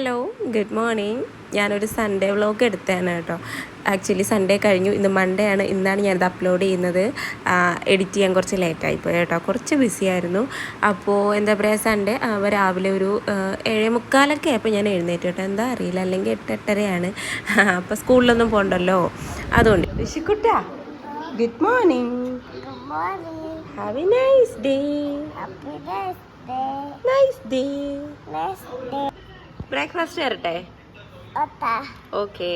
Hello good morning ഞാനൊരു Sunday vlog എടുത്തതാണ് കേട്ടോ. ആക്ച്വലി സൺഡേ കഴിഞ്ഞു. ഇന്ന് മൺഡേ ആണ്. ഇന്നാണ് ഞാനിത് അപ്ലോഡ് ചെയ്യുന്നത്. എഡിറ്റ് ചെയ്യാൻ കുറച്ച് ലേറ്റായി പോയി കേട്ടോ. കുറച്ച് ബിസി ആയിരുന്നു. അപ്പോൾ എന്താ പറയുക സൺഡേ അവ രാവിലെ ഒരു ഏഴേ മുക്കാലൊക്കെ ആയപ്പോൾ ഞാൻ എഴുന്നേറ്റ് കേട്ടോ. എന്താ അറിയില്ല. അല്ലെങ്കിൽ എട്ട് എട്ടരയാണ് അപ്പോൾ സ്കൂളിലൊന്നും പോകണ്ടല്ലോ അതുകൊണ്ട്. ഋഷിക്കുട്ടാ good morning. Have a nice day nice day nice day. Breakfast തരട്ടെ okay.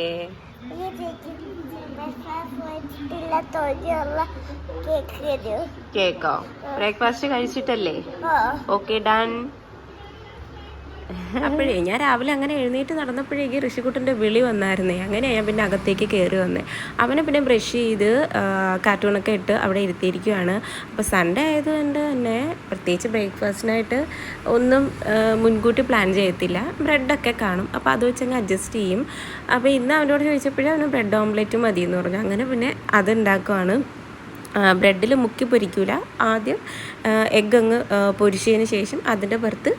Cake breakfast കഴിച്ചിട്ടല്ലേ? Okay done. അപ്പോഴേ ഞാൻ രാവിലെ അങ്ങനെ എഴുന്നേറ്റ് നടന്നപ്പോഴേക്ക് ഋഷിക്കുട്ടന്റെ വിളി വന്നായിരുന്നേ. അങ്ങനെ ഞാൻ പിന്നെ അകത്തേക്ക് കയറി വന്നേ. അവനെ പിന്നെ ബ്രഷ് ചെയ്ത് കാർട്ടൂണൊക്കെ ഇട്ട് അവിടെ ഇരുത്തിയിരിക്കുകയാണ് അപ്പോൾ സൺഡേ ആയതുകൊണ്ട് തന്നെ പ്രത്യേകിച്ച് ബ്രേക്ക്ഫാസ്റ്റിനായിട്ട് ഒന്നും മുൻകൂട്ടി പ്ലാൻ ചെയ്യത്തില്ല. ബ്രെഡൊക്കെ കാണും. അപ്പോൾ അത് വെച്ചങ്ങ് അഡ്ജസ്റ്റ് ചെയ്യും. അപ്പോൾ ഇന്ന് അവനോട് ചോദിച്ചപ്പോഴേ അവന് ബ്രെഡ് ഓംലെറ്റ് മതി എന്ന് പറഞ്ഞു. അങ്ങനെ പിന്നെ അത് ഉണ്ടാക്കുവാണ് ബ്രെഡിൽ മുക്കി പൊരിക്കൂല. ആദ്യം എഗ്ഗ് അങ്ങ് പൊരിച്ചതിന് ശേഷം അതിന്റെ പുറത്ത്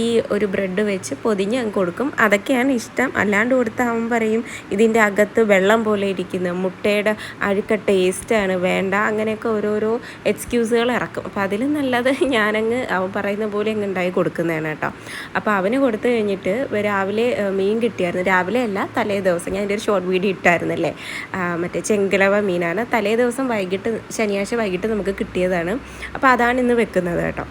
ഈ ഒരു ബ്രെഡ് വെച്ച് പൊതിഞ്ഞ് അങ്ങ് കൊടുക്കും. അതൊക്കെയാണ് ഇഷ്ടം. അല്ലാണ്ട് കൊടുത്താൽ അവൻ പറയും ഇതിന്റെ അകത്ത് വെള്ളം പോലെ ഇരിക്കുന്നു. മുട്ടയുടെ അഴുക്ക ടേസ്റ്റാണ് വേണ്ട. അങ്ങനെയൊക്കെ ഓരോരോ എക്സ്ക്യൂസുകൾ ഇറക്കും. അപ്പോൾ അതിലും നല്ലത് ഞാനങ്ങ് അവൻ പറയുന്ന പോലെ അങ്ങ് ഉണ്ടായി കൊടുക്കുന്നതാണ് കേട്ടോ. അപ്പോൾ അവന് കൊടുത്തു കഴിഞ്ഞിട്ട് രാവിലെ മീൻ കിട്ടിയായിരുന്നു. രാവിലെ അല്ല തലേ ദിവസം. ഞാൻ എന്റെ ഒരു ഷോർട്ട് വീഡിയോ ഇട്ടായിരുന്നല്ലേ? മറ്റേ ചെങ്കലവ മീനാണ്. തലേ ദിവസം വൈകിട്ട് ശനിയാഴ്ച വൈകിട്ട് നമുക്ക് കിട്ടിയതാണ്. അപ്പോൾ അതാണ് ഇന്ന് വെക്കുന്നത് കേട്ടോ.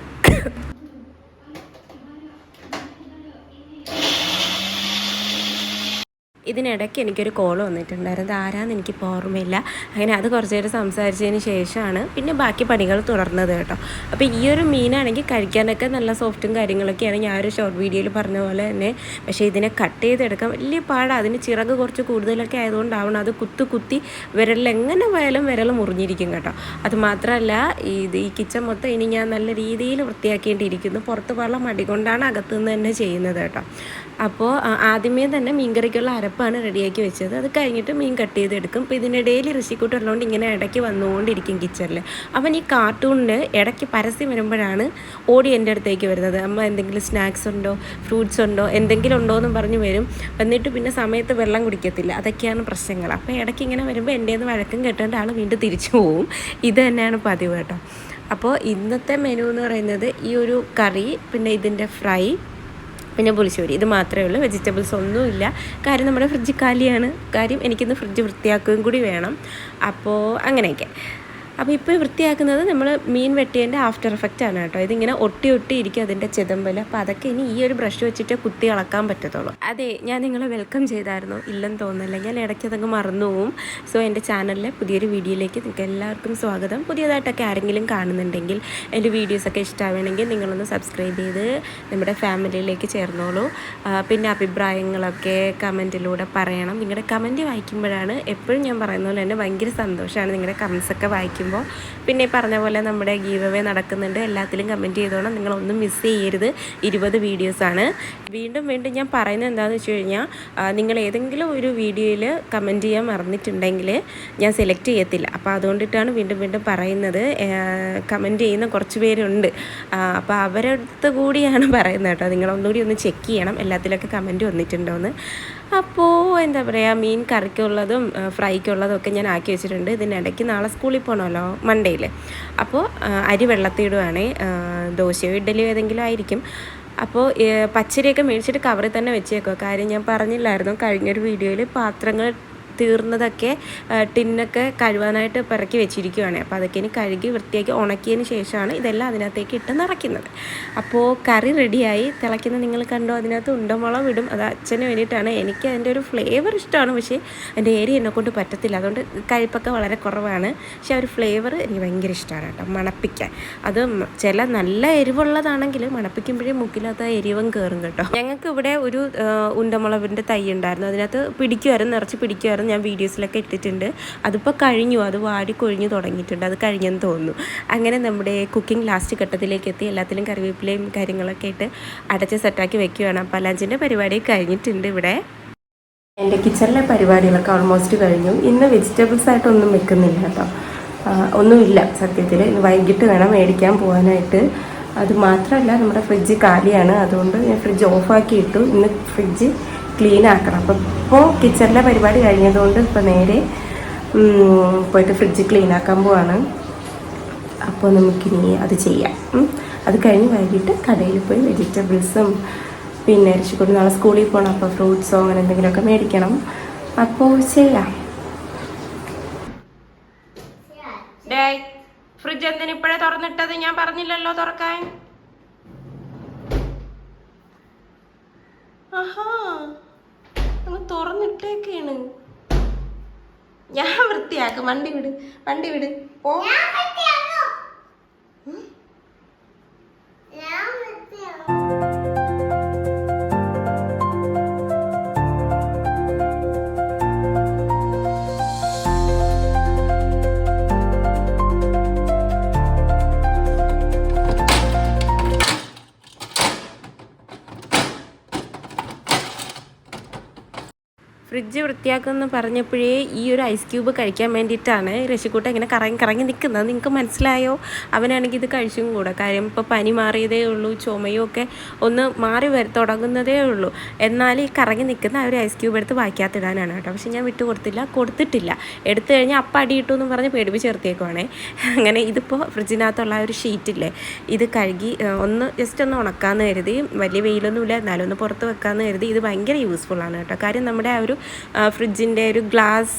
ഇതിനിടയ്ക്ക് എനിക്കൊരു കോൾ വന്നിട്ടുണ്ടായിരുന്നു. അത് ആരാന്ന് എനിക്കിപ്പോൾ ഓർമ്മയില്ല. അങ്ങനെ അത് കുറച്ച് നേരം സംസാരിച്ചതിന് ശേഷമാണ് പിന്നെ ബാക്കി പണികൾ തുടർന്നത് കേട്ടോ. അപ്പോൾ ഈ ഒരു മീനാണെങ്കിൽ കഴിക്കാനൊക്കെ നല്ല സോഫ്റ്റും കാര്യങ്ങളൊക്കെയാണ് ഞാൻ ഒരു ഷോർട്ട് വീഡിയോയിൽ പറഞ്ഞ പോലെ തന്നെ. പക്ഷേ ഇതിനെ കട്ട് ചെയ്തെടുക്കാൻ വലിയ പാടാണ് അതിന് ചിറക് കുറച്ച് കൂടുതലൊക്കെ ആയതുകൊണ്ടാവണം. അത് കുത്തു കുത്തി വിരലിൽ എങ്ങനെ പോയാലും വിരൽ മുറിഞ്ഞിരിക്കും കേട്ടോ. അത് മാത്രമല്ല ഇത് ഈ കിച്ചൺ മൊത്തം ഇനി ഞാൻ നല്ല രീതിയിൽ വൃത്തിയാക്കേണ്ടിയിരിക്കുന്നു. പുറത്ത് വെള്ളം മടി കൊണ്ടാണ് അകത്തുനിന്ന് തന്നെ ചെയ്യുന്നത് കേട്ടോ. അപ്പോൾ ആദ്യമേ തന്നെ മീൻകറിക്കുള്ള അരപ്പാണ് റെഡിയാക്കി വെച്ചത്. അത് കഴിഞ്ഞിട്ട് മീൻ കട്ട് ചെയ്തെടുക്കും. അപ്പോൾ ഡെയിലി ഋഷിക്കൂട്ട് ഉള്ളതുകൊണ്ട് ഇങ്ങനെ ഇടയ്ക്ക് വന്നുകൊണ്ടിരിക്കും കിച്ചണിൽ അവൻ ഈ കാർട്ടൂണിന് ഇടയ്ക്ക് പരസ്യം വരുമ്പോഴാണ് ഓടി എന്റെ അടുത്തേക്ക് വരുന്നത്. അമ്മ എന്തെങ്കിലും സ്നാക്സ് ഉണ്ടോ? ഫ്രൂട്ട്സ് ഉണ്ടോ? എന്തെങ്കിലും ഉണ്ടോ? എന്നും പറഞ്ഞ് വരും. എന്നിട്ട് പിന്നെ സമയത്ത് വെള്ളം കുടിക്കത്തില്ല. അതൊക്കെയാണ് പ്രശ്നങ്ങൾ. അപ്പോൾ ഇടയ്ക്ക് ഇങ്ങനെ വരുമ്പോൾ എന്റെ നിന്ന് വഴക്കം കെട്ടേണ്ട ആൾ വീണ്ടും തിരിച്ചു പോവും. ഇത് തന്നെയാണ് പതിവ് കേട്ടോ. അപ്പോൾ ഇന്നത്തെ മെനു എന്ന് പറയുന്നത് ഈ ഒരു കറി പിന്നെ ഇതിന്റെ ഫ്രൈ പിന്നെ പുളിശ്ശേരി. ഇത് മാത്രമേ ഉള്ളൂ. വെജിറ്റബിൾസ് ഒന്നുമില്ല. കാര്യം നമ്മുടെ ഫ്രിഡ്ജ് കാലിയാണ്. കാര്യം എനിക്കിന്ന് ഫ്രിഡ്ജ് വൃത്തിയാക്കുകയും കൂടി വേണം. അപ്പോൾ അങ്ങനെയൊക്കെ. അപ്പോൾ ഇപ്പോൾ വൃത്തിയാക്കുന്നത് നമ്മൾ മീൻ വെട്ടിയതിന്റെ ആഫ്റ്റർ എഫക്റ്റ് ആണ് കേട്ടോ. ഇതിങ്ങനെ ഒട്ടി ഒട്ടി ഇരിക്കും അതിന്റെ ചിതമ്പൽ അപ്പോൾ അതൊക്കെ ഇനി ഈ ഒരു ബ്രഷ് വെച്ചിട്ട് കുത്തി ഇളക്കാൻ പറ്റത്തുള്ളൂ. അതെ ഞാൻ നിങ്ങളെ വെൽക്കം ചെയ്തായിരുന്നു. ഇല്ലെന്ന് തോന്നുന്നില്ല. ഞാൻ ഇടയ്ക്ക് അതങ്ങ് മറന്നു പോവും. സോ എന്റെ ചാനലിലെ പുതിയൊരു വീഡിയോയിലേക്ക് നിങ്ങൾക്ക് എല്ലാവർക്കും സ്വാഗതം. പുതിയതായിട്ടൊക്കെ ആരെങ്കിലും കാണുന്നുണ്ടെങ്കിൽ എന്റെ വീഡിയോസൊക്കെ ഇഷ്ടമാവണമെങ്കിൽ നിങ്ങളൊന്ന് സബ്സ്ക്രൈബ് ചെയ്ത് നമ്മുടെ ഫാമിലിയിലേക്ക് ചേർന്നോളൂ. പിന്നെ അഭിപ്രായങ്ങളൊക്കെ കമന്റിലൂടെ പറയണം. നിങ്ങളുടെ കമന്റ് വായിക്കുമ്പോഴാണ് എപ്പോഴും ഞാൻ പറയുന്ന പോലെ തന്നെ ഭയങ്കര സന്തോഷമാണ് നിങ്ങളുടെ കമൻസ് ഒക്കെ വായിക്കുമ്പോൾ പിന്നെ പറഞ്ഞ പോലെ നമ്മുടെ ഗീവ് അവേ നടക്കുന്നുണ്ട്. എല്ലാത്തിലും കമന്റ് ചെയ്തോണം. നിങ്ങളൊന്നും മിസ് ചെയ്യരുത്. ഇരുപത് വീഡിയോസാണ് വീണ്ടും വീണ്ടും ഞാൻ പറയുന്നത് എന്താണെന്ന് വെച്ച് കഴിഞ്ഞാൽ നിങ്ങൾ ഏതെങ്കിലും ഒരു വീഡിയോയിൽ കമന്റ് ചെയ്യാൻ മറന്നിട്ടുണ്ടെങ്കിൽ ഞാൻ സെലക്ട് ചെയ്യത്തില്ല. അപ്പോൾ അതുകൊണ്ടിട്ടാണ് വീണ്ടും വീണ്ടും പറയുന്നത്. കമന്റ് ചെയ്യുന്ന കുറച്ച് പേരുണ്ട്. അപ്പോൾ അവരടുത്ത് കൂടിയാണ് പറയുന്നത് കേട്ടോ. നിങ്ങളൊന്നുകൂടി ഒന്ന് ചെക്ക് ചെയ്യണം. എല്ലാത്തിലൊക്കെ കമന്റ് വന്നിട്ടുണ്ടോയെന്ന് അപ്പോൾ എന്താ പറയുക മീൻ കറിക്കുള്ളതും ഫ്രൈക്കുള്ളതും ഒക്കെ ഞാൻ ആക്കി വെച്ചിട്ടുണ്ട്. ഇതിനിടയ്ക്ക് നാളെ സ്കൂളിൽ പോകണമല്ലോ മൺഡേയിൽ അപ്പോൾ ആ, അരി വെള്ളത്തിടുവാണേ ദോശയോ ഇഡ്ഡലിയോ ഏതെങ്കിലും ആയിരിക്കും. അപ്പോൾ പച്ചരിയൊക്കെ മേടിച്ചിട്ട് കവറിൽ തന്നെ വെച്ചേക്കുക കാര്യം ഞാൻ പറഞ്ഞില്ലായിരുന്നു കഴിഞ്ഞൊരു വീഡിയോയിൽ പാത്രങ്ങൾ തീർന്നതൊക്കെ ടിന്നൊക്കെ കഴുകാനായിട്ട് പിറക്കി വെച്ചിരിക്കുകയാണ് അപ്പോൾ അതൊക്കെ ഇനി കഴുകി വൃത്തിയാക്കി ഉണക്കിയതിന് ശേഷമാണ് ഇതെല്ലാം അതിനകത്തേക്ക് ഇട്ട് നിറയ്ക്കുന്നത്. അപ്പോൾ കറി റെഡിയായി. തിളയ്ക്കുന്ന നിങ്ങൾ കണ്ടോ അതിനകത്ത് ഉണ്ടമുളക് ഇടും. അത് അച്ഛന് വേണ്ടിയിട്ടാണ്. എനിക്ക് അതിന്റെ ഒരു ഫ്ലേവർ ഇഷ്ടമാണ്. പക്ഷേ എന്റെ ഏരിയ എന്നെ കൊണ്ട് പറ്റത്തില്ല. അതുകൊണ്ട് കഴിപ്പൊക്കെ വളരെ കുറവാണ്. പക്ഷേ ആ ഒരു ഫ്ലേവർ എനിക്ക് ഭയങ്കര ഇഷ്ടമാണ് കേട്ടോ. മണപ്പിക്കാൻ. അത് ചില നല്ല എരിവുള്ളതാണെങ്കിൽ മണപ്പിക്കുമ്പോഴേ മുക്കിലകത്ത് ആ എരിവും കയറും കേട്ടോ. ഞങ്ങൾക്ക് ഇവിടെ ഒരു ഉണ്ടമുളവിന്റെ തൈ ഉണ്ടായിരുന്നു. അതിനകത്ത് പിടിക്കുമായിരുന്നു നിറച്ച് പിടിക്കുമായിരുന്നു ഞാൻ വീഡിയോസിലൊക്കെ ഇട്ടിട്ടുണ്ട്. അതിപ്പോൾ കഴിഞ്ഞു. അത് വാടി കൊഴിഞ്ഞു തുടങ്ങിയിട്ടുണ്ട്. അത് കഴിഞ്ഞെന്ന് തോന്നുന്നു. അങ്ങനെ നമ്മുടെ കുക്കിംഗ് ലാസ്റ്റ് ഘട്ടത്തിലേക്ക് എത്തി. എല്ലാത്തിലും കറിവേപ്പിലയും കാര്യങ്ങളൊക്കെ ഇട്ട് അടച്ച് സെറ്റാക്കി വെക്കുകയാണ് അപ്പോൾ ലഞ്ചിന്റെ പരിപാടി കഴിഞ്ഞിട്ടുണ്ട് ഇവിടെ. എന്റെ കിച്ചണിലെ പരിപാടികളൊക്കെ ഓൾമോസ്റ്റ് കഴിഞ്ഞു. ഇന്ന് വെജിറ്റബിൾസ് ആയിട്ടൊന്നും വെക്കുന്നില്ല കേട്ടോ. ഒന്നുമില്ല സത്യത്തിൽ. ഇന്ന് വൈകിട്ട് വേണം മേടിക്കാൻ പോകാനായിട്ട്. അത് മാത്രമല്ല നമ്മുടെ ഫ്രിഡ്ജ് കാലിയാണ്. അതുകൊണ്ട് ഞാൻ ഫ്രിഡ്ജ് ഓഫാക്കി ഇട്ടു. ഇന്ന് ഫ്രിഡ്ജ് ക്ലീൻ ആക്കണം. അപ്പം ഇപ്പോൾ കിച്ചണിലെ പരിപാടി കഴിഞ്ഞതുകൊണ്ട് ഇപ്പോൾ നേരെ പോയിട്ട് ഫ്രിഡ്ജ് ക്ലീൻ ആക്കാൻ പോവാണ്. അപ്പോൾ നമുക്കിനി അത് ചെയ്യാം. അത് കഴിഞ്ഞ് വൈകിട്ട് കടയിൽ പോയി വെജിറ്റബിൾസും പിന്നെ ഇറച്ചിക്കൊണ്ട് നാളെ സ്കൂളിൽ പോകണം അപ്പോൾ ഫ്രൂട്ട്സോ അങ്ങനെ എന്തെങ്കിലുമൊക്കെ മേടിക്കണം. അപ്പോൾ ചെയ്യാം. ഫ്രിഡ്ജ് എന്തിനു ഇപ്പോഴേ തുറന്നിട്ടത്? ഞാൻ പറഞ്ഞില്ലല്ലോ തുറക്കാൻ. ആഹാ. തുറന്നിട്ടേക്കാണ്. ഞാൻ വൃത്തിയാക്കും. വണ്ടി വിട്. വണ്ടി വിട്. പോ. ഞാൻ വൃത്തിയാക്കും. ഫ്രിഡ്ജ് വൃത്തിയാക്കുമെന്ന് പറഞ്ഞപ്പോഴേ ഈ ഒരു ഐസ് ക്യൂബ് കഴിക്കാൻ വേണ്ടിയിട്ടാണ് രശിക്കൂട്ട ഇങ്ങനെ കറങ്ങി കറങ്ങി നിൽക്കുന്നത്. നിങ്ങൾക്ക് മനസ്സിലായോ? അവനാണെങ്കിൽ ഇത് കഴിച്ചും കൂടെ. കാര്യം ഇപ്പോൾ പനി മാറിയതേ ഉള്ളൂ ചുമയും ഒക്കെ ഒന്ന് മാറി വര തുടങ്ങുന്നതേ ഉള്ളൂ. എന്നാൽ ഈ കറങ്ങി നിൽക്കുന്ന ആ ഒരു ഐസ് ക്യൂബ് എടുത്ത് വായിക്കാത്തിടാനാണ് കേട്ടോ. പക്ഷേ ഞാൻ വിട്ടു കൊടുത്തില്ല കൊടുത്തിട്ടില്ല. എടുത്തു കഴിഞ്ഞാൽ അപ്പം അടിയിട്ടു എന്ന് പറഞ്ഞ് പേടിപ്പിച്ച് ചേർത്തേക്കുവാണേ അങ്ങനെ ഇതിപ്പോൾ ഫ്രിഡ്ജിനകത്തുള്ള ഒരു ഷീറ്റില്ലേ ഇത് കഴുകി ഒന്ന് ജസ്റ്റ് ഒന്ന് ഉണക്കാമെന്ന് കരുതി. വലിയ വെയിലൊന്നുമില്ല എന്നാലും ഒന്ന് പുറത്ത് വെക്കാമെന്ന് കരുതി. ഇത് ഭയങ്കര യൂസ്ഫുള്ളാണ് കേട്ടോ. കാര്യം നമ്മുടെ ആ ഒരു ഫ്രിഡ്ജിന്റെ ഒരു ഗ്ലാസ്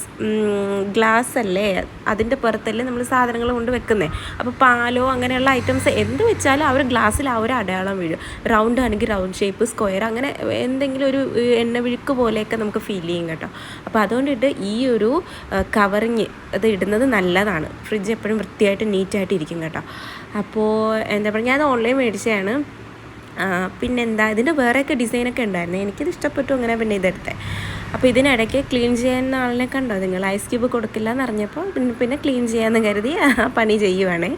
ഗ്ലാസ് അല്ലേ? അതിന്റെ പുറത്തല്ലേ നമ്മൾ സാധനങ്ങൾ കൊണ്ട് വെക്കുന്നത് അപ്പോൾ പാലോ അങ്ങനെയുള്ള ഐറ്റംസ് എന്ത് വെച്ചാലും ആ ഒരു ഗ്ലാസ്സിൽ ആ ഒരു അടയാളം വീഴും. റൗണ്ട് ആണെങ്കിൽ റൗണ്ട് ഷേപ്പ് സ്ക്വയർ അങ്ങനെ എന്തെങ്കിലും ഒരു എണ്ണ വിഴുക്ക് പോലെയൊക്കെ നമുക്ക് ഫീൽ ചെയ്യും കേട്ടോ. അപ്പോൾ അതുകൊണ്ടിട്ട് ഈ ഒരു കവറിങ് അത് ഇടുന്നത് നല്ലതാണ്. ഫ്രിഡ്ജ് എപ്പോഴും വൃത്തിയായിട്ട് നീറ്റായിട്ട് ഇരിക്കും കേട്ടോ. അപ്പോൾ എന്താ പറയുക ഞാൻ ഓൺലൈൻ മേടിച്ചതാണ്. പിന്നെന്താ ഇതിന്റെ വേറെയൊക്കെ ഡിസൈനൊക്കെ ഉണ്ടായിരുന്നു. എനിക്കിത് ഇഷ്ടപ്പെട്ടു അങ്ങനെ പിന്നെ ഇതെടുത്തത് അപ്പോൾ ഇതിനിടയ്ക്ക് ക്ലീൻ ചെയ്യുന്ന ആളിനെ കണ്ടോ? നിങ്ങൾ ഐസ് ക്യൂബ് കൊടുക്കില്ല എന്ന് അറിഞ്ഞപ്പോൾ പിന്നെ പിന്നെ ക്ലീൻ ചെയ്യാമെന്ന് കരുതി ആ പണി ചെയ്യുവാണേ.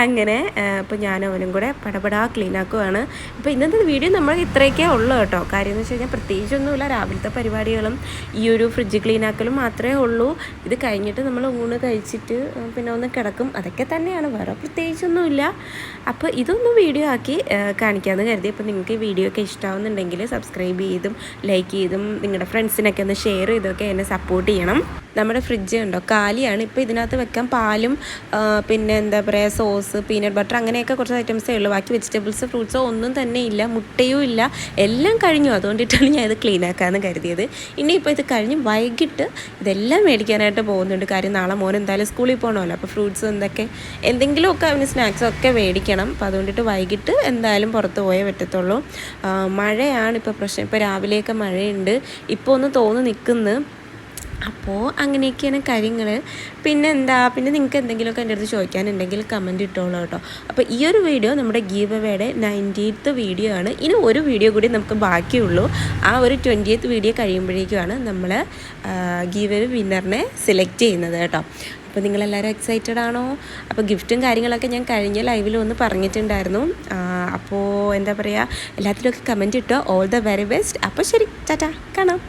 അങ്ങനെ അപ്പോൾ ഞാൻ അവനും കൂടെ പടപടാ ക്ലീനാക്കുവാണ് അപ്പോൾ ഇന്നത്തെ വീഡിയോ നമ്മൾ ഇത്രയൊക്കെ ഉള്ളൂ കേട്ടോ. കാര്യം എന്ന് വെച്ച് കഴിഞ്ഞാൽ പ്രത്യേകിച്ചൊന്നുമില്ല. രാവിലത്തെ പരിപാടികളും ഈ ഒരു ഫ്രിഡ്ജ് ക്ലീൻ ആക്കലും മാത്രമേ ഉള്ളൂ. ഇത് കഴിഞ്ഞിട്ട് നമ്മൾ ഊണ് കഴിച്ചിട്ട് പിന്നെ ഒന്ന് കിടക്കും. അതൊക്കെ തന്നെയാണ്. വേറെ പ്രത്യേകിച്ചൊന്നുമില്ല. അപ്പോൾ ഇതൊന്ന് വീഡിയോ ആക്കി കാണിക്കാമെന്ന് കരുതി. അപ്പോൾ നിങ്ങൾക്ക് ഈ വീഡിയോ ഒക്കെ ഇഷ്ടമാവുന്നുണ്ടെങ്കിൽ സബ്സ്ക്രൈബ് ചെയ്തും ലൈക്ക് ചെയ്തും നിങ്ങളുടെ ഫ്രണ്ട്സിനൊക്കെ ഒന്ന് ഷെയർ ചെയ്തൊക്കെ എന്നെ സപ്പോർട്ട് ചെയ്യണം. നമ്മുടെ ഫ്രിഡ്ജ് ഉണ്ടോ? കാലിയാണ്. ഇപ്പോൾ ഇതിനകത്ത് വെക്കാൻ പാലും പിന്നെ എന്താ പറയുക സോസ് പീനട്ട് ബട്ടർ അങ്ങനെയൊക്കെ കുറച്ച് ഐറ്റംസേ ഉള്ളൂ. ബാക്കി വെജിറ്റബിൾസ് ഫ്രൂട്ട്സോ ഒന്നും തന്നെ ഇല്ല. മുട്ടയും ഇല്ല. എല്ലാം കഴിഞ്ഞു. അതുകൊണ്ടിട്ടാണ് ഞാൻ ഇത് ക്ലീൻ ആക്കാമെന്ന് കരുതിയത്. ഇനിയിപ്പോൾ ഇത് കഴിഞ്ഞ് വൈകിട്ട് ഇതെല്ലാം മേടിക്കാനായിട്ട് പോകുന്നുണ്ട്. കാര്യം നാളെ മോൻ എന്തായാലും സ്കൂളിൽ പോകണമല്ലോ അപ്പോൾ ഫ്രൂട്ട്സ് എന്തൊക്കെ എന്തെങ്കിലുമൊക്കെ അവന് സ്നാക്സ് ഒക്കെ മേടിക്കണം. അപ്പോൾ അതുകൊണ്ടിട്ട് വൈകിട്ട് എന്തായാലും പുറത്ത് പോയേ പറ്റത്തുള്ളൂ. മഴയാണ് ഇപ്പോൾ പ്രശ്നം. ഇപ്പോൾ രാവിലെയൊക്കെ മഴയുണ്ട്. ഇപ്പോൾ ഒന്ന് തോന്നി നിൽക്കുന്നു അപ്പോൾ അങ്ങനെയൊക്കെയാണ് കാര്യങ്ങൾ പിന്നെ എന്താ പിന്നെ നിങ്ങൾക്ക് എന്തെങ്കിലുമൊക്കെ എന്റെ അടുത്ത് ചോദിക്കാനുണ്ടെങ്കിൽ കമന്റ് ഇട്ടോളൂ കേട്ടോ. അപ്പോൾ ഈ ഒരു വീഡിയോ നമ്മുടെ ഗീവ് അവയുടെ നയന്റീത്ത് വീഡിയോ ആണ്. ഇനി ഒരു വീഡിയോ കൂടി നമുക്ക് ബാക്കിയുള്ളൂ. ആ ഒരു ട്വന്റിയത്ത് വീഡിയോ കഴിയുമ്പോഴേക്കുമാണ് നമ്മൾ ഗീവ് അവ വിന്നറിനെ സെലക്ട് ചെയ്യുന്നത് കേട്ടോ. അപ്പോൾ നിങ്ങളെല്ലാവരും എക്സൈറ്റഡ് ആണോ? അപ്പോൾ ഗിഫ്റ്റും കാര്യങ്ങളൊക്കെ ഞാൻ കഴിഞ്ഞ ലൈവിൽ ഒന്ന് പറഞ്ഞിട്ടുണ്ടായിരുന്നു. അപ്പോൾ എന്താ പറയുക എല്ലാത്തിലൊക്കെ കമന്റ് ഇട്ടോ. ഓൾ ദ വെരി ബെസ്റ്റ് അപ്പോൾ ശരി. ടാറ്റാ. കാണാം.